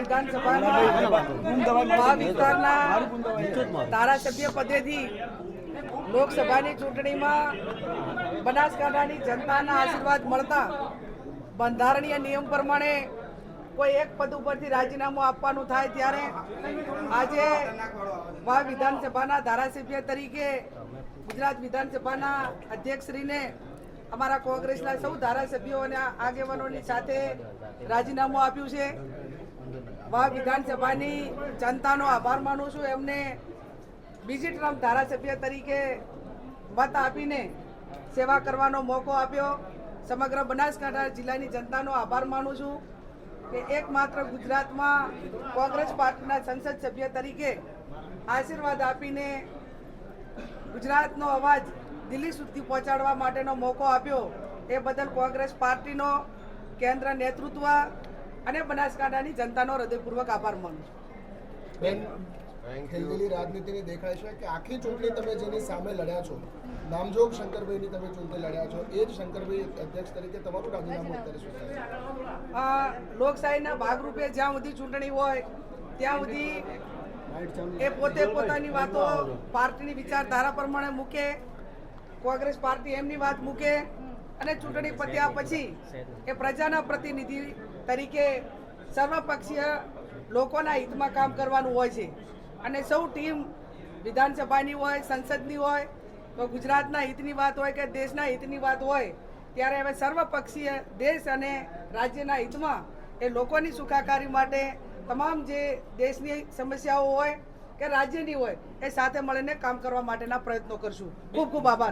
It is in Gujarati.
વિધાનસભાના ધારાસભ્ય પદેથી લોકસભાની ચૂંટણીમાં બનાસકાંઠાની જનતાના આશીર્વાદ મળતા બંધારણીય નિયમ પ્રમાણે કોઈ એક પદ ઉપરથી રાજીનામું આપવાનું થાય ત્યારે આજે વા વિધાનસભાના ધારાસભ્ય તરીકે ગુજરાત વિધાનસભાના અધ્યક્ષશ્રીને અમારા કોંગ્રેસના સૌ ધારાસભ્યો અને આગેવાનોની સાથે રાજીનામું આપ્યું છે. વિધાનસભાની જનતાનો આભાર માનું છું. એમને બીજી ટ્રમ્પ ધારાસભ્ય તરીકે મત આપીને સેવા કરવાનો મોકો આપ્યો. સમગ્ર બનાસકાંઠા જિલ્લાની જનતાનો આભાર માનું છું કે એકમાત્ર ગુજરાતમાં કોંગ્રેસ પાર્ટીના સંસદ સભ્ય તરીકે આશીર્વાદ આપીને ગુજરાતનો અવાજ દિલ્હી સુધી પહોંચાડવા માટેનો મોકો આપ્યો. એ બદલ કોંગ્રેસ પાર્ટીનો કેન્દ્ર નેતૃત્વ અને બનાસકાંઠાની જનતાનો હૃદયપૂર્વક આભાર માનું છું. બેન. ખેલદિલી રાજનીતિની દેખાય છે કે આખી ચૂંટણી તમે જેની સામે લડ્યા છો નામજોગ શંકરભાઈની તમે ચૂંટણી લડ્યા છો એ જ શંકરભાઈ અધ્યક્ષ તરીકે તમારું રાજીનામું અત્યારે શું આ લોકશાહીના ભાગરૂપે જ્યાં સુધી ચૂંટણી હોય ત્યાં સુધી એ પોતે પોતાની વાતો પાર્ટીની વિચારધારા પ્રમાણે મૂકે. કોંગ્રેસ પાર્ટી એમની વાત મૂકે અને ચૂંટણી પત્યા પછી એ પ્રજાના પ્રતિનિધિ તરીકે સર્વપક્ષીય લોકોના હિતમાં કામ કરવાનું હોય છે. અને સૌ ટીમ વિધાનસભાની હોય, સંસદની હોય, તો ગુજરાતના હિતની વાત હોય કે દેશના હિતની વાત હોય, ત્યારે હવે સર્વપક્ષીય દેશ અને રાજ્યના હિતમાં એ લોકોની સુખાકારી માટે તમામ જે દેશની સમસ્યાઓ હોય કે રાજ્યની હોય, એ સાથે મળીને કામ કરવા માટેના પ્રયત્નો કરશું. ખૂબ ખૂબ આભાર.